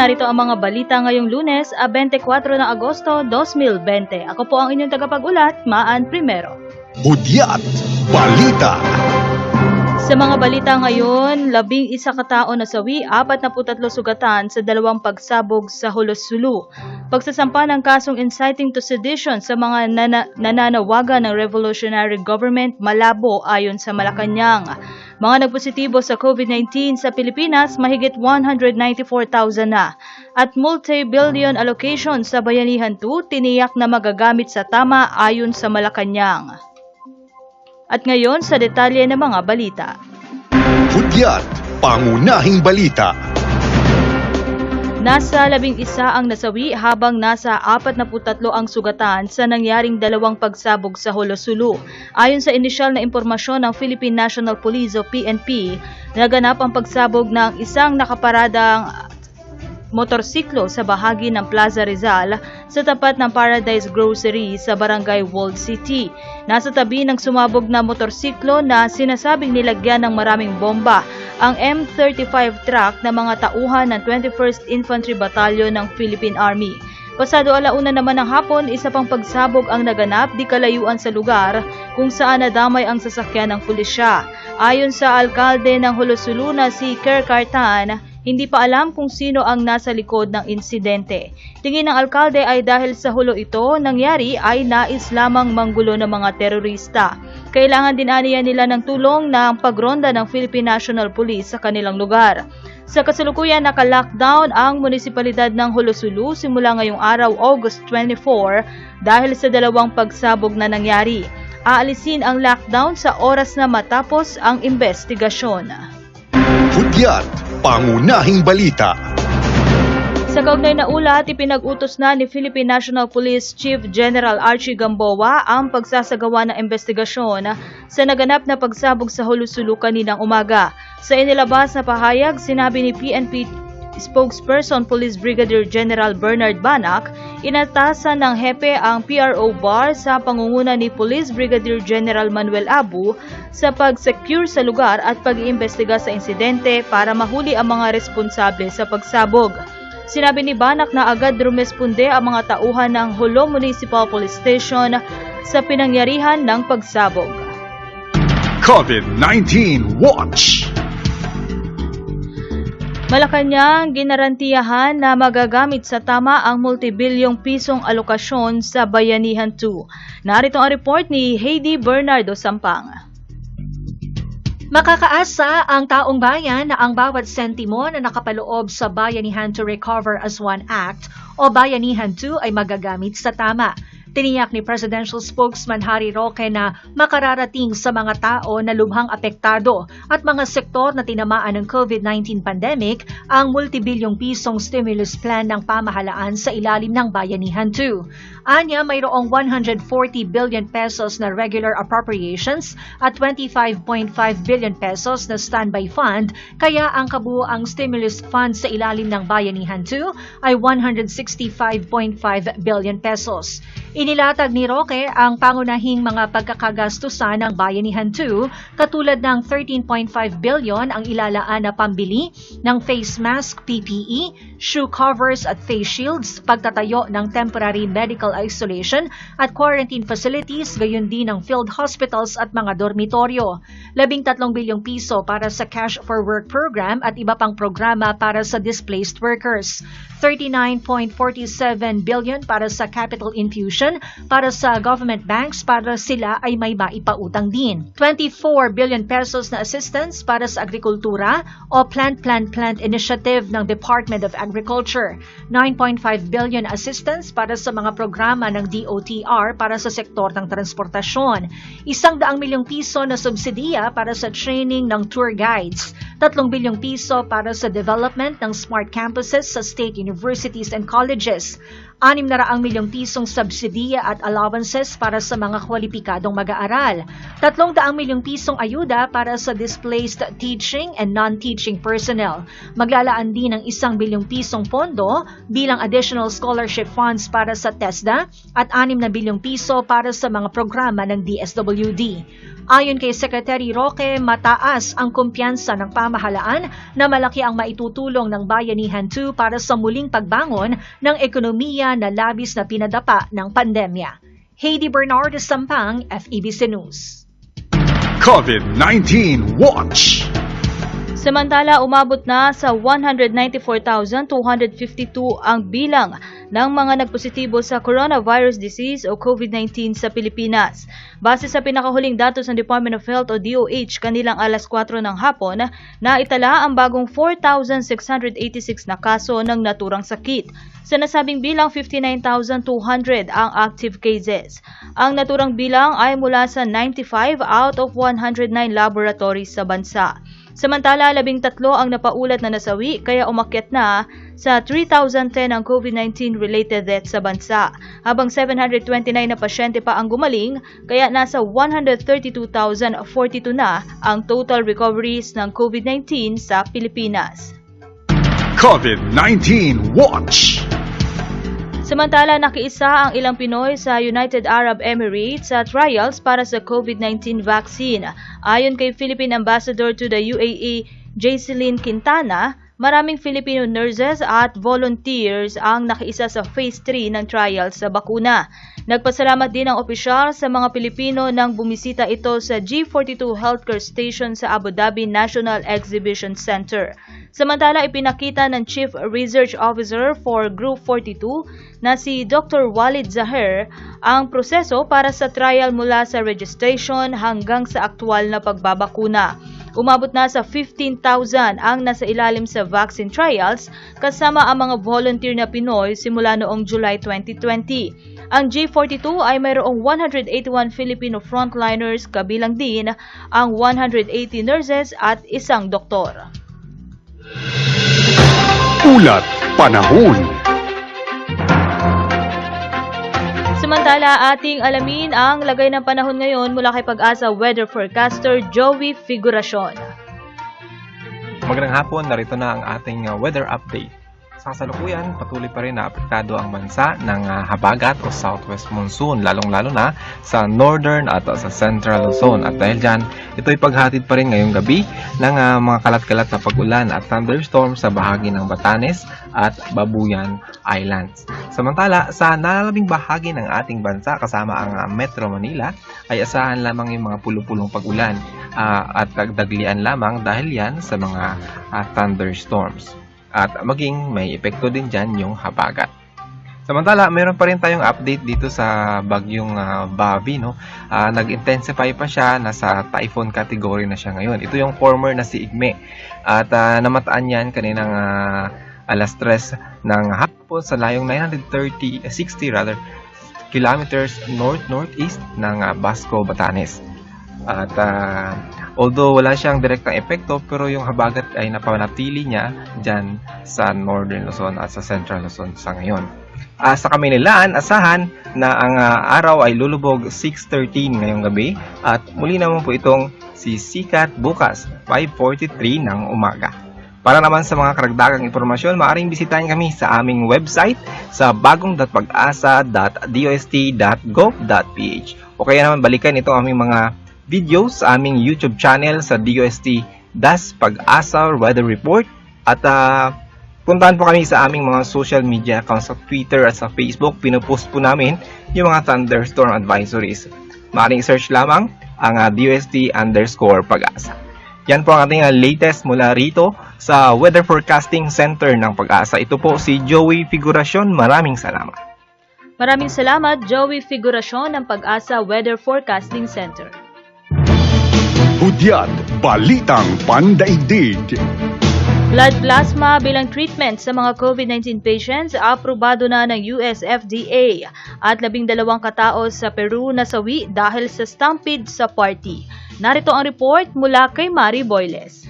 narito ang mga balita ngayong lunes, a 24 ng Agosto 2020. Ako po ang inyong tagapag-ulat, Maan Primero. Hudyat Balita Sa mga balita ngayon, labing isa katao na sawi, apat na putatlo sugatan sa dalawang pagsabog sa Hulosulu. Pagsasampa ng kasong inciting to sedition sa mga nana- nananawagan ng revolutionary government malabo ayon sa Malacanang. Mga nagpositibo sa COVID-19 sa Pilipinas mahigit 194,000 na. At multi-billion allocation sa Bayanihan 2 tiniyak na magagamit sa tama ayon sa Malacanang. At ngayon sa detalye ng mga balita. Hudyat Pangunahing Balita Nasa labing isa ang nasawi habang nasa 43 ang sugatan sa nangyaring dalawang pagsabog sa Holosulu. Ayon sa inisyal na impormasyon ng Philippine National Police o PNP, naganap ang pagsabog ng isang nakaparadang motorsiklo sa bahagi ng Plaza Rizal sa tapat ng Paradise Grocery sa Barangay Walled City. Nasa tabi ng sumabog na motorsiklo na sinasabing nilagyan ng maraming bomba ang M35 truck na mga tauhan ng 21st Infantry Battalion ng Philippine Army. Pasado alauna naman ng hapon, isa pang pagsabog ang naganap di kalayuan sa lugar kung saan nadamay ang sasakyan ng pulisya. Ayon sa alkalde ng Hulosulu na si Kerr Cartan, hindi pa alam kung sino ang nasa likod ng insidente. Tingin ng alkalde ay dahil sa hulo ito, nangyari ay nais lamang manggulo ng mga terorista. Kailangan din aniya nila ng tulong ng pagronda ng Philippine National Police sa kanilang lugar. Sa kasalukuyan, naka-lockdown ang munisipalidad ng Hulosulu simula ngayong araw August 24 dahil sa dalawang pagsabog na nangyari. Aalisin ang lockdown sa oras na matapos ang investigasyon. Hudyat Pangunahing Balita Sa kaugnay na ulat, ipinag-utos na ni Philippine National Police Chief General Archie Gamboa ang pagsasagawa ng investigasyon sa naganap na pagsabog sa Hulusulu kaninang umaga. Sa inilabas na pahayag, sinabi ni PNP spokesperson Police Brigadier General Bernard Banak, inatasan ng hepe ang PRO bar sa pangunguna ni Police Brigadier General Manuel Abu sa pag-secure sa lugar at pag-iimbestiga sa insidente para mahuli ang mga responsable sa pagsabog. Sinabi ni Banak na agad rumesponde ang mga tauhan ng Hulo Municipal Police Station sa pinangyarihan ng pagsabog. COVID-19 Watch Malacanang ginarantiyahan na magagamit sa tama ang multibilyong pisong alokasyon sa Bayanihan 2. Narito ang report ni Heidi Bernardo Sampang. Makakaasa ang taong bayan na ang bawat sentimo na nakapaloob sa Bayanihan to Recover as One Act o Bayanihan 2 ay magagamit sa tama. Tiniyak ni Presidential Spokesman Harry Roque na makararating sa mga tao na lubhang apektado at mga sektor na tinamaan ng COVID-19 pandemic ang multibilyong pisong stimulus plan ng pamahalaan sa ilalim ng Bayanihan 2. Anya, mayroong 140 billion pesos na regular appropriations at 25.5 billion pesos na standby fund, kaya ang kabuoang stimulus fund sa ilalim ng Bayanihan 2 ay 165.5 billion pesos. Inilatag ni Roque ang pangunahing mga pagkakagastusan ng Bayanihan 2 katulad ng 13.5 billion ang ilalaan na pambili ng face mask, PPE, shoe covers at face shields, pagtatayo ng temporary medical isolation at quarantine facilities, gayon din ng field hospitals at mga dormitoryo. 13 bilyong piso para sa Cash for Work program at iba pang programa para sa displaced workers. 39.47 billion para sa capital infusion para sa government banks para sila ay may maipautang din. 24 billion pesos na assistance para sa agrikultura o Plant Plant Plant Initiative ng Department of Agriculture. 9.5 billion assistance para sa mga programa ng DOTR para sa sektor ng transportasyon. Isang daang milyong piso na subsidiya para sa training ng tour guides. 3 bilyong piso para sa development ng smart campuses sa state universities and colleges. 600 milyong pisong subsidiya at allowances para sa mga kwalipikadong mag-aaral, 300 milyong pisong ayuda para sa displaced teaching and non-teaching personnel. Maglalaan din ng 1 bilyong pisong pondo bilang additional scholarship funds para sa TESDA at 6 na bilyong piso para sa mga programa ng DSWD. Ayon kay Secretary Roque, mataas ang kumpiyansa ng pamahalaan na malaki ang maitutulong ng Bayanihan 2 para sa muling pagbangon ng ekonomiya na labis na pinadapa ng pandemya. Heidi Bernardo Sampang, FEBC News. COVID-19 Watch. Samantala, umabot na sa 194,252 ang bilang ng mga nagpositibo sa coronavirus disease o COVID-19 sa Pilipinas. Base sa pinakahuling datos ng Department of Health o DOH kanilang alas 4 ng hapon, naitala ang bagong 4,686 na kaso ng naturang sakit. Sa nasabing bilang, 59,200 ang active cases. Ang naturang bilang ay mula sa 95 out of 109 laboratories sa bansa. Samantala, labing tatlo ang napaulat na nasawi kaya umakyat na sa 3,010 ang COVID-19 related deaths sa bansa, habang 729 na pasyente pa ang gumaling kaya nasa 132,042 na ang total recoveries ng COVID-19 sa Pilipinas. COVID-19 Watch. Samantala, nakiisa ang ilang Pinoy sa United Arab Emirates sa trials para sa COVID-19 vaccine. Ayon kay Philippine Ambassador to the UAE, Jayceline Quintana, maraming Filipino nurses at volunteers ang nakiisa sa phase 3 ng trials sa bakuna. Nagpasalamat din ang opisyal sa mga Pilipino nang bumisita ito sa G42 Healthcare Station sa Abu Dhabi National Exhibition Center. Samantala, ipinakita ng Chief Research Officer for Group 42 na si Dr. Walid Zahir ang proseso para sa trial mula sa registration hanggang sa aktual na pagbabakuna. Umabot na sa 15,000 ang nasa ilalim sa vaccine trials kasama ang mga volunteer na Pinoy simula noong July 2020. Ang G42 ay mayroong 181 Filipino frontliners kabilang din ang 180 nurses at isang doktor. Ulat Panahon. Samantala, ating alamin ang lagay ng panahon ngayon mula kay Pag-asa Weather Forecaster Joey Figuracion. Magandang hapon, narito na ang ating uh, weather update. Sa kasalukuyan, patuloy pa rin na apektado ang bansa ng uh, habagat o southwest monsoon, lalong-lalo na sa northern at uh, sa central Luzon. At dahil dyan, ito'y paghatid pa rin ngayong gabi ng uh, mga kalat-kalat na pag-ulan at thunderstorm sa bahagi ng Batanes at Babuyan Islands. Samantala, sa nalalabing bahagi ng ating bansa kasama ang uh, Metro Manila, ay asahan lamang yung mga pulupulong pag-ulan uh, at dagdaglian lamang dahil yan sa mga uh, thunderstorms. At maging may epekto din dyan yung habagat. Samantala, meron pa rin tayong update dito sa bagyong uh, Babi, no? Uh, nag-intensify pa siya, nasa typhoon category na siya ngayon. Ito yung former na si Igme. At uh, namataan yan kaninang uh, alas 3 ng hapon sa layong 930, uh, 60 rather, kilometers north-northeast ng uh, Basco, Batanes. At uh, although wala siyang direktang epekto, pero yung habagat ay napanatili niya dyan sa Northern Luzon at sa Central Luzon sa ngayon. Uh, sa Kaminilaan, asahan na ang uh, araw ay lulubog 6.13 ngayong gabi at muli naman po itong si Sikat bukas 5.43 ng umaga. Para naman sa mga karagdagang impormasyon, maaaring bisitahin kami sa aming website sa bagong.pag-asa.dost.gov.ph o kaya naman balikan itong aming mga videos sa aming YouTube channel sa DOST Das Pag-asa Weather Report at uh, puntahan po kami sa aming mga social media accounts sa Twitter at sa Facebook. Pinupost po namin yung mga thunderstorm advisories. Maaring search lamang ang uh, DOST underscore pag-asa. Yan po ang ating uh, latest mula rito sa Weather Forecasting Center ng Pag-asa. Ito po si Joey Figuracion. Maraming salamat. Maraming salamat, Joey Figuracion ng Pag-asa Weather Forecasting Center. Hudyat Balitang Pandaigdig. Blood plasma bilang treatment sa mga COVID-19 patients, aprobado na ng US FDA at labing dalawang katao sa Peru na sawi dahil sa stampede sa party. Narito ang report mula kay Mari Boyles.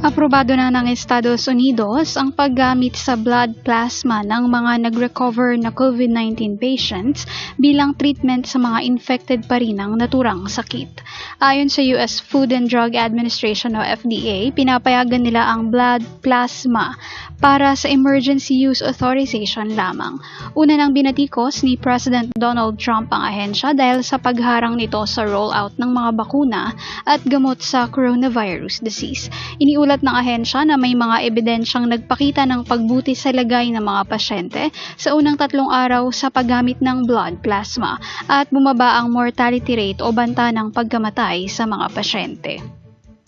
Aprobado na ng Estados Unidos ang paggamit sa blood plasma ng mga nag-recover na COVID-19 patients bilang treatment sa mga infected pa rin ng naturang sakit. Ayon sa US Food and Drug Administration o FDA, pinapayagan nila ang blood plasma para sa emergency use authorization lamang. Una nang binatikos ni President Donald Trump ang ahensya dahil sa pagharang nito sa rollout ng mga bakuna at gamot sa coronavirus disease. Iniulat ng ahensya na may mga ebidensyang nagpakita ng pagbuti sa lagay ng mga pasyente sa unang tatlong araw sa paggamit ng blood plasma at bumaba ang mortality rate o banta ng pagkamatay sa mga pasyente.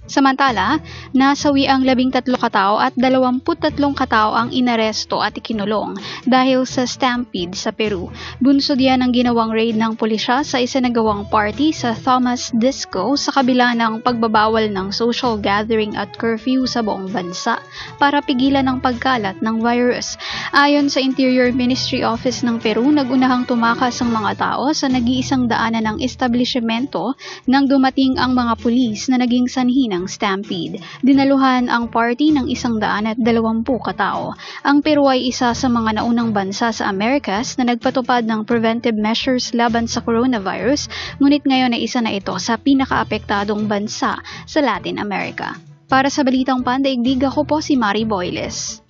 Samantala, nasawi ang labing tatlo katao at dalawamput tatlong katao ang inaresto at ikinulong dahil sa stampede sa Peru. Bunsod yan ang ginawang raid ng pulisya sa isinagawang party sa Thomas Disco sa kabila ng pagbabawal ng social gathering at curfew sa buong bansa para pigilan ang pagkalat ng virus. Ayon sa Interior Ministry Office ng Peru, nagunahang tumakas ang mga tao sa nag-iisang daanan ng establishmento nang dumating ang mga pulis na naging sanhi ng stampede. Dinaluhan ang party ng isang daan at dalawampu katao. Ang Peru ay isa sa mga naunang bansa sa Americas na nagpatupad ng preventive measures laban sa coronavirus, ngunit ngayon ay isa na ito sa pinakaapektadong bansa sa Latin America. Para sa Balitang Pandaigdig, ako po si Mari Boyles.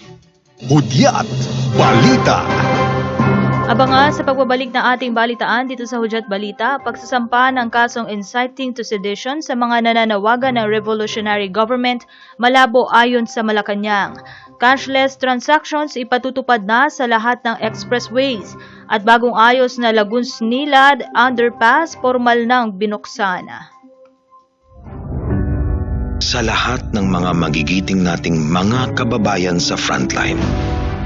Hudyat Balita. Abangan sa pagbabalik ng ating balitaan dito sa Hudyat Balita, pagsasampa ng kasong inciting to sedition sa mga nananawagan ng revolutionary government malabo ayon sa Malacanang. Cashless transactions ipatutupad na sa lahat ng expressways at bagong ayos na Laguns Nilad Underpass formal nang binuksan. sa lahat ng mga magigiting nating mga kababayan sa frontline.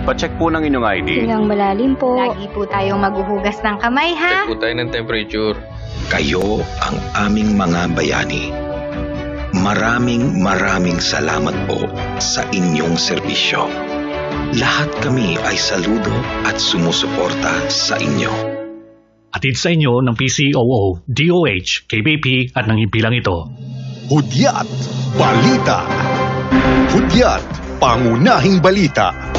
Pacheck po ng inyong ID. Ilang malalim po. Lagi po tayong maghuhugas ng kamay, ha? Check po tayo ng temperature. Kayo ang aming mga bayani. Maraming maraming salamat po sa inyong serbisyo. Lahat kami ay saludo at sumusuporta sa inyo. Atid sa inyo ng PCOO, DOH, KBP at ng himpilang ito. Hudyat Balita. Hudyat Pangunahing Balita.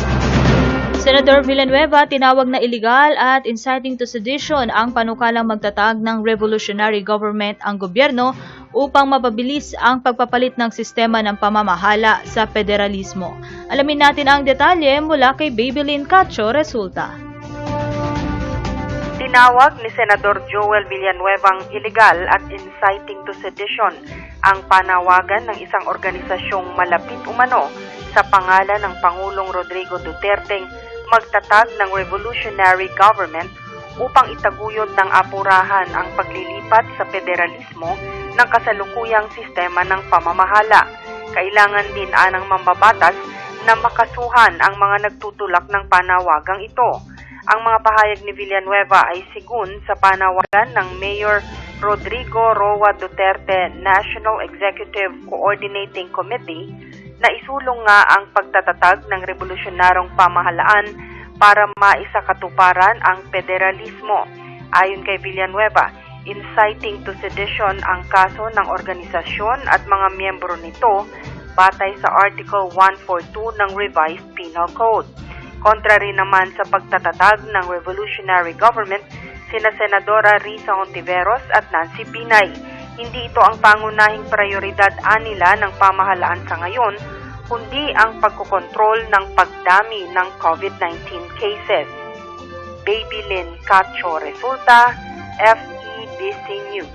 Senador Villanueva tinawag na illegal at inciting to sedition ang panukalang magtatag ng revolutionary government ang gobyerno upang mapabilis ang pagpapalit ng sistema ng pamamahala sa federalismo. Alamin natin ang detalye mula kay Babylin Cacho Resulta. Tinawag ni Senador Joel Villanuevang illegal at inciting to sedition ang panawagan ng isang organisasyong malapit umano sa pangalan ng Pangulong Rodrigo Duterte magtatag ng revolutionary government upang itaguyod ng apurahan ang paglilipat sa federalismo ng kasalukuyang sistema ng pamamahala. Kailangan din anang mambabatas na makasuhan ang mga nagtutulak ng panawagang ito. Ang mga pahayag ni Villanueva ay sigun sa panawagan ng Mayor Rodrigo Roa Duterte National Executive Coordinating Committee na isulong nga ang pagtatatag ng revolusyonarong pamahalaan para maisakatuparan ang federalismo. Ayon kay Villanueva, inciting to sedition ang kaso ng organisasyon at mga miyembro nito batay sa Article 142 ng Revised Penal Code. Contrary naman sa pagtatatag ng revolutionary government, sina Senadora Risa Hontiveros at Nancy Binay. Hindi ito ang pangunahing prioridad anila ng pamahalaan sa ngayon, kundi ang pagkokontrol ng pagdami ng COVID-19 cases. Baby Lynn Cacho Resulta, FEBC News.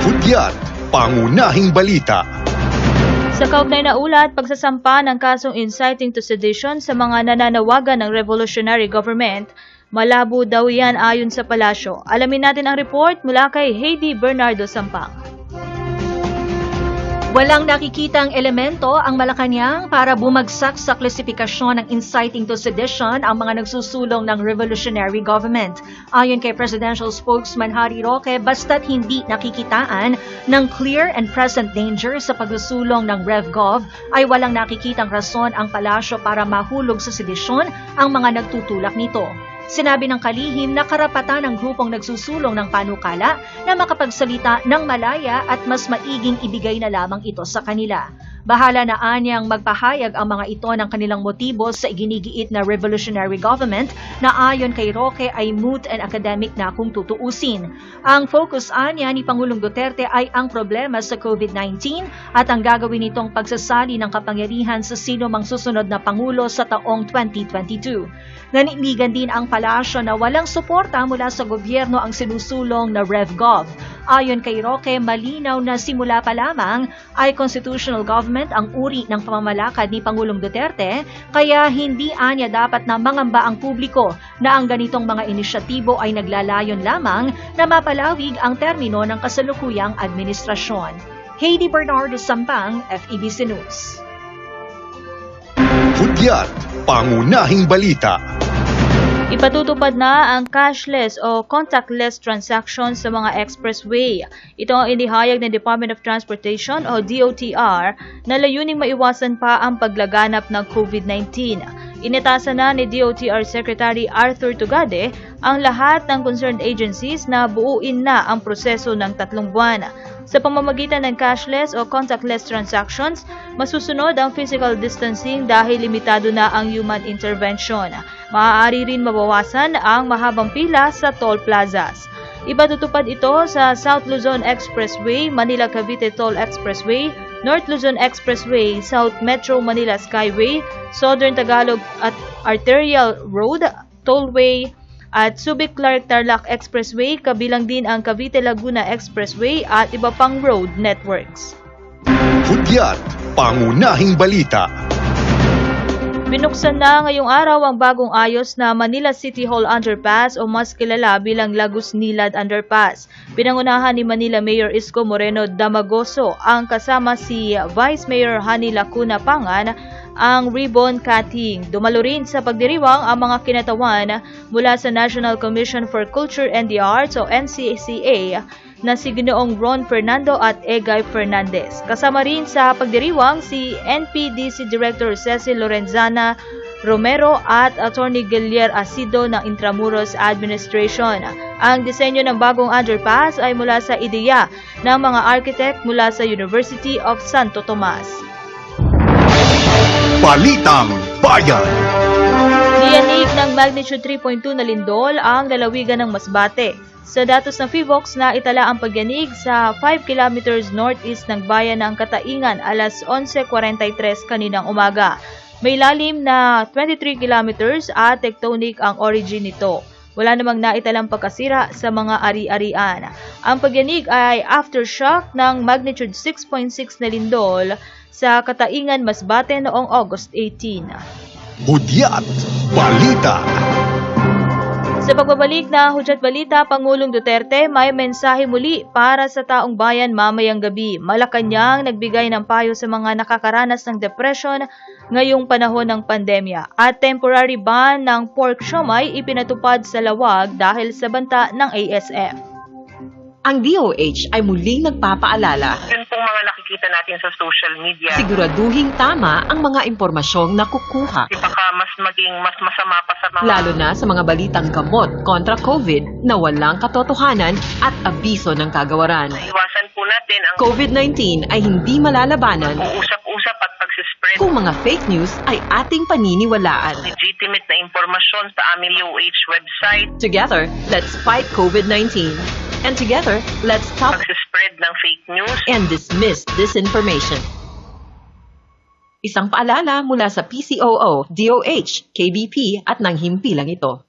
Hudyat Pangunahing Balita. Sa kaugnay na ulat, pagsasampa ng kasong inciting to sedition sa mga nananawagan ng revolutionary government, malabo daw yan ayon sa palasyo. Alamin natin ang report mula kay Heidi Bernardo Sampang. Walang nakikitang elemento ang Malacanang para bumagsak sa klasifikasyon ng inciting to sedition ang mga nagsusulong ng revolutionary government. Ayon kay Presidential Spokesman Harry Roque, basta't hindi nakikitaan ng clear and present danger sa pagsusulong ng RevGov, ay walang nakikitang rason ang palasyo para mahulog sa sedisyon ang mga nagtutulak nito. Sinabi ng kalihim na karapatan ng grupong nagsusulong ng panukala na makapagsalita ng malaya at mas maiging ibigay na lamang ito sa kanila. Bahala na anyang magpahayag ang mga ito ng kanilang motibo sa iginigiit na revolutionary government na ayon kay Roque ay moot and academic na kung tutuusin. Ang focus anya ni Pangulong Duterte ay ang problema sa COVID-19 at ang gagawin nitong pagsasali ng kapangyarihan sa sino mang susunod na Pangulo sa taong 2022. Naninigan din ang palasyo na walang suporta mula sa gobyerno ang sinusulong na RevGov. Ayon kay Roque, malinaw na simula pa lamang ay constitutional government ang uri ng pamamalakad ni Pangulong Duterte, kaya hindi anya dapat na mangamba ang publiko na ang ganitong mga inisyatibo ay naglalayon lamang na mapalawig ang termino ng kasalukuyang administrasyon. Heidi Bernardo Sampang, FEBC News. Hudyat, pangunahing balita. Ipatutupad na ang cashless o contactless transactions sa mga expressway. Ito ang inihayag ng Department of Transportation o DOTR na layuning maiwasan pa ang paglaganap ng COVID-19. Inatasan na ni DOTR Secretary Arthur Tugade ang lahat ng concerned agencies na buuin na ang proseso ng tatlong buwan. Sa pamamagitan ng cashless o contactless transactions, masusunod ang physical distancing dahil limitado na ang human intervention. Maaari rin mabawasan ang mahabang pila sa toll plazas. Ibatutupad ito sa South Luzon Expressway, Manila Cavite Toll Expressway, North Luzon Expressway, South Metro Manila Skyway, Southern Tagalog at Arterial Road, Tollway, at Subic Clark Tarlac Expressway, kabilang din ang Cavite Laguna Expressway at iba pang road networks. Hudyat, pangunahing balita. Binuksan na ngayong araw ang bagong ayos na Manila City Hall Underpass o mas kilala bilang Lagos Nilad Underpass. Pinangunahan ni Manila Mayor Isko Moreno Damagoso ang kasama si Vice Mayor Hani Lacuna Pangan ang ribbon cutting. Dumalo rin sa pagdiriwang ang mga kinatawan mula sa National Commission for Culture and the Arts o NCCA na si Ginoong Ron Fernando at Egay Fernandez. Kasama rin sa pagdiriwang si NPDC Director Cecil Lorenzana Romero at Attorney Gilier Asido ng Intramuros Administration. Ang disenyo ng bagong underpass ay mula sa ideya ng mga architect mula sa University of Santo Tomas. Balitang Bayan. Niyanig ng magnitude 3.2 na lindol ang lalawigan ng Masbate. Sa datos ng FIVOX na itala ang pagyanig sa 5 kilometers northeast ng bayan ng Kataingan alas 11.43 kaninang umaga. May lalim na 23 kilometers at tectonic ang origin nito. Wala namang naitalang pagkasira sa mga ari-arian. Ang pagyanig ay aftershock ng magnitude 6.6 na lindol sa Kataingan, Masbate noong August 18. Hudyat, balita. Sa pagbabalik na Hudyat Balita, Pangulong Duterte may mensahe muli para sa taong bayan mamayang gabi. Malacanang nagbigay ng payo sa mga nakakaranas ng depression ngayong panahon ng pandemya at temporary ban ng pork siomay ipinatupad sa lawag dahil sa banta ng ASF. Ang DOH ay muling nagpapaalala. Pong mga nakikita natin sa social media. Siguraduhing tama ang mga impormasyong nakukuha. Mas maging mas masama pa sa mga... Lalo na sa mga balitang gamot kontra COVID na walang katotohanan at abiso ng kagawaran. Iwasan po natin ang COVID-19 ay hindi malalabanan usap-usap at pagsispread kung mga fake news ay ating paniniwalaan. legitimate na impormasyon sa aming DOH website. Together, let's fight COVID-19. And together, let's stop Pagsispread ng fake news. and dismiss disinformation. Isang paalala mula sa PCOO, DOH, KBP at ng himpilang ito.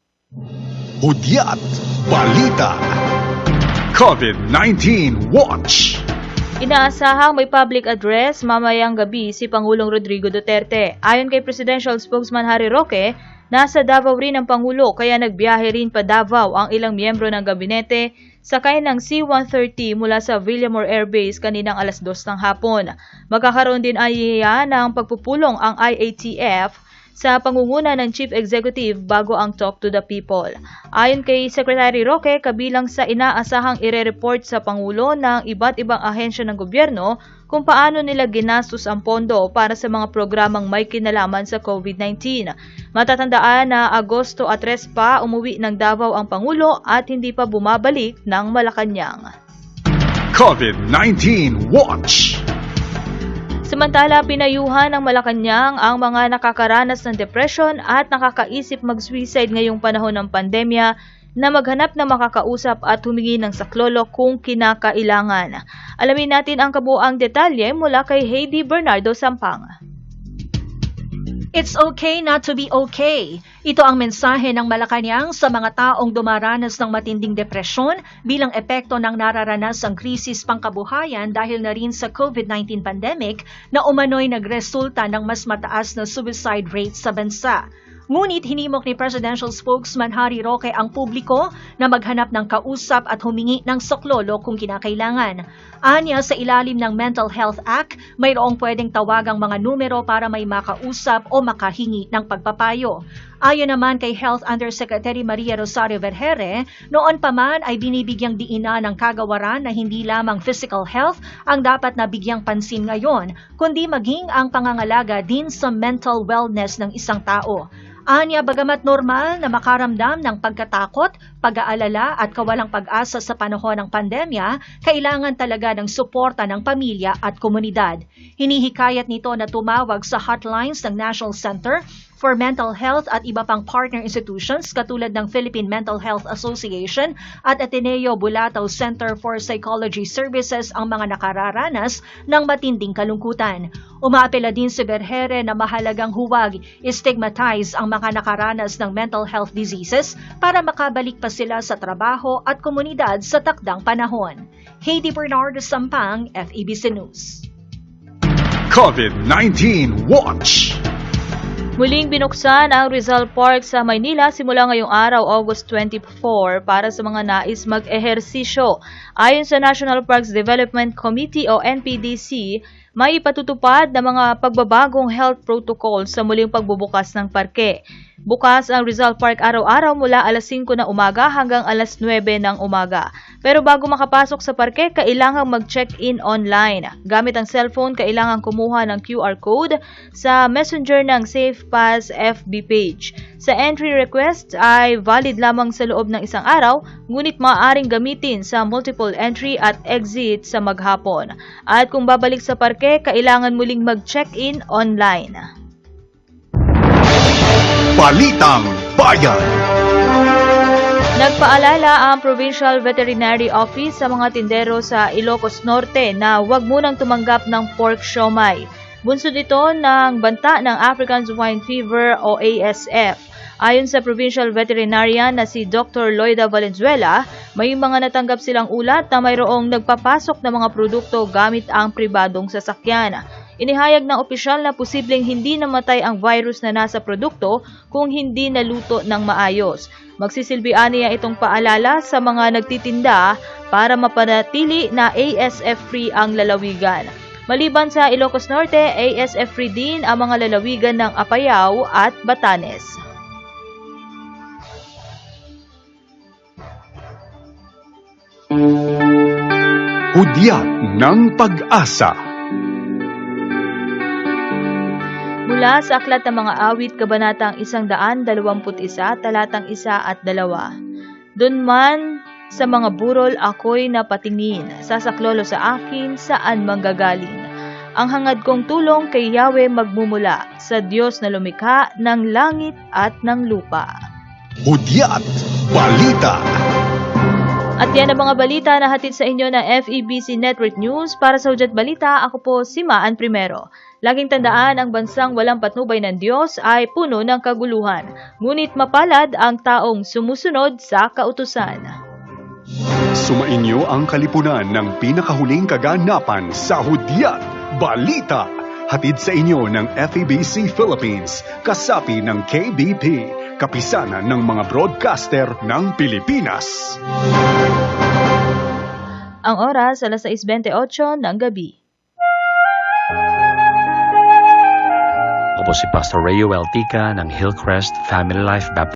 Hudyat, balita. COVID-19 Watch. Inaasahang may public address mamayang gabi si Pangulong Rodrigo Duterte. Ayon kay Presidential Spokesman Harry Roque, nasa Davao rin ang Pangulo kaya nagbiyahe rin pa Davao ang ilang miyembro ng gabinete sakay ng C-130 mula sa Villamor Air Base kaninang alas 2 ng hapon. Magkakaroon din ay ng pagpupulong ang IATF sa pangunguna ng Chief Executive bago ang Talk to the People. Ayon kay Secretary Roque, kabilang sa inaasahang ire-report sa Pangulo ng iba't ibang ahensya ng gobyerno kung paano nila ginastos ang pondo para sa mga programang may kinalaman sa COVID-19. Matatandaan na Agosto at 3 pa umuwi ng Davao ang Pangulo at hindi pa bumabalik ng Malacanang. COVID-19 Watch. Sa Samantala, pinayuhan ng Malacanang ang mga nakakaranas ng depression at nakakaisip mag-suicide ngayong panahon ng pandemya na maghanap na makakausap at humingi ng saklolo kung kinakailangan. Alamin natin ang kabuang detalye mula kay Heidi Bernardo Sampang. It's okay not to be okay. Ito ang mensahe ng Malacanang sa mga taong dumaranas ng matinding depresyon bilang epekto ng nararanasang krisis pangkabuhayan dahil na rin sa COVID-19 pandemic na umano'y nagresulta ng mas mataas na suicide rate sa bansa. Ngunit hinimok ni Presidential Spokesman Harry Roque ang publiko na maghanap ng kausap at humingi ng soklolo kung kinakailangan. Anya sa ilalim ng Mental Health Act, mayroong pwedeng tawagang mga numero para may makausap o makahingi ng pagpapayo. Ayon naman kay Health Undersecretary Maria Rosario Vergere, noon pa man ay binibigyang diina ng kagawaran na hindi lamang physical health ang dapat nabigyang pansin ngayon, kundi maging ang pangangalaga din sa mental wellness ng isang tao. Anya bagamat normal na makaramdam ng pagkatakot, pag-aalala at kawalang pag-asa sa panahon ng pandemya, kailangan talaga ng suporta ng pamilya at komunidad. Hinihikayat nito na tumawag sa hotlines ng National Center for Mental Health at iba pang partner institutions katulad ng Philippine Mental Health Association at Ateneo Bulatao Center for Psychology Services ang mga nakararanas ng matinding kalungkutan. Umaapela din si Berhere na mahalagang huwag stigmatize ang mga nakaranas ng mental health diseases para makabalik pa sila sa trabaho at komunidad sa takdang panahon. Heidi Bernardo Sampang, FEBC News. COVID-19 Watch. Muling binuksan ang Rizal Park sa Maynila simula ngayong araw, August 24, para sa mga nais mag-ehersisyo. Ayon sa National Parks Development Committee o NPDC, may ipatutupad na mga pagbabagong health protocol sa muling pagbubukas ng parke. Bukas ang Rizal Park araw-araw mula alas 5 ng umaga hanggang alas 9 ng umaga. Pero bago makapasok sa parke, kailangang mag-check-in online. Gamit ang cellphone, kailangang kumuha ng QR code sa messenger ng SafePass FB page. Sa entry request ay valid lamang sa loob ng isang araw, ngunit maaaring gamitin sa multiple entry at exit sa maghapon. At kung babalik sa parke, kailangan muling mag-check-in online. Balitang Bayan. Nagpaalala ang Provincial Veterinary Office sa mga tindero sa Ilocos Norte na huwag munang tumanggap ng pork siomay. Bunsod ito ng banta ng African Swine Fever o ASF. Ayon sa Provincial Veterinarian na si Dr. Loida Valenzuela, may mga natanggap silang ulat na mayroong nagpapasok ng mga produkto gamit ang pribadong sasakyan. Inihayag ng opisyal na posibleng hindi namatay ang virus na nasa produkto kung hindi naluto ng maayos. Magsisilbi niya itong paalala sa mga nagtitinda para mapanatili na ASF-free ang lalawigan. Maliban sa Ilocos Norte, ASF-free din ang mga lalawigan ng Apayao at Batanes. Hudyat ng Pag-asa. Mula sa Aklat ng Mga Awit, Kabanatang 121, Talatang 1 at 2. Doon man sa mga burol ako'y napatingin, sasaklolo sa akin saan manggagaling. Ang hangad kong tulong kay Yahweh magmumula sa Diyos na lumikha ng langit at ng lupa. Hudyat Balita. At yan ang mga balita na hatid sa inyo ng FEBC Network News. Para sa Hudyat Balita, ako po si Maan Primero. Laging tandaan ang bansang walang patnubay ng Diyos ay puno ng kaguluhan. Ngunit mapalad ang taong sumusunod sa kautusan. Sumainyo ang kalipunan ng pinakahuling kaganapan sa Hudyat Balita. Hatid sa inyo ng FEBC Philippines, kasapi ng KBP, kapisanan ng mga broadcaster ng Pilipinas. Ang oras, alas 6.28 ng gabi. Ako si Pastor Rayo Altica ng Hillcrest Family Life Baptist